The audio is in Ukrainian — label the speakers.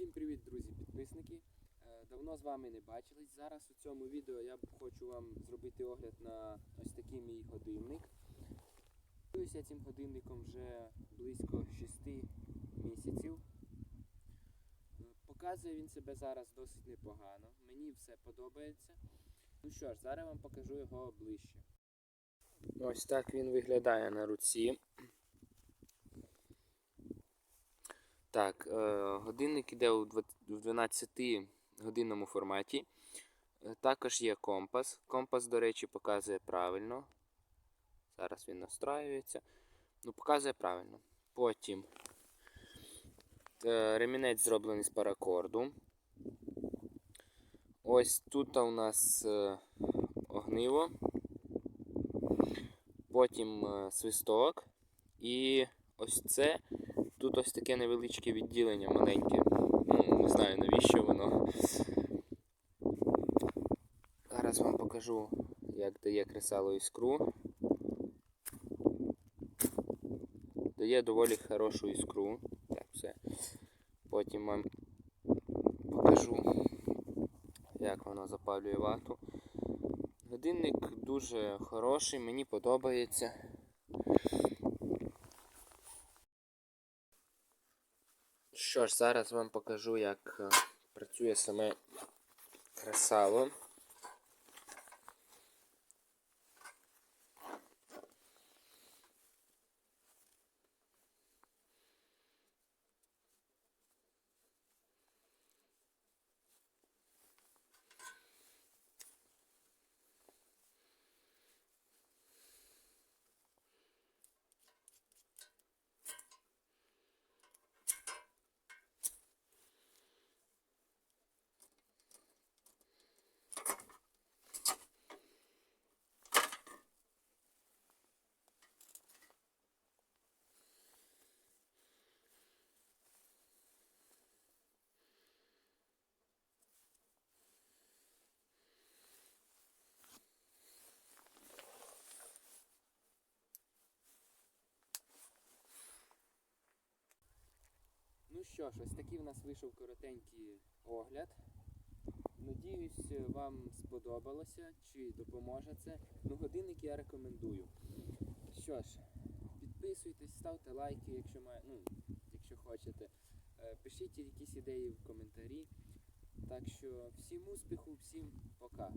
Speaker 1: Всім привіт, друзі, підписники. Е, Давно з вами не бачились. Зараз у цьому відео я хочу вам зробити огляд на ось такий мій годинник. Користуюся цим годинником вже близько 6 місяців. Е, Показує він себе зараз досить непогано. Мені все подобається. Ну що ж, зараз вам покажу його ближче. Ось так він виглядає на руці. Так, е, годинник іде у 12 годинному форматі. Е, Також є компас. Компас, до речі, показує правильно. Зараз він настраюється. Ну, показує правильно. Потім е, ремінець зроблений з паракорду. Ось тут у нас огниво. Потім свисток. І ось це. Тут ось таке невеличке відділення маленьке. Ну, не знаю навіщо воно. Зараз вам покажу, як дає кресало іскру. Дає доволі хорошу іскру. Так, все. Потім вам покажу, як воно запалює вату. Годинник дуже хороший, мені подобається. Що ж, зараз вам покажу, як е, працює саме кресало. Ну що ж, ось такий в нас вийшов коротенький огляд. Надіюсь, вам сподобалося чи допоможе це. Ну, годинник я рекомендую. Що ж, підписуйтесь, ставте лайки, якщо має, ну, якщо хочете. Е, Пишіть якісь ідеї в коментарі. Так що всім успіху, всім пока.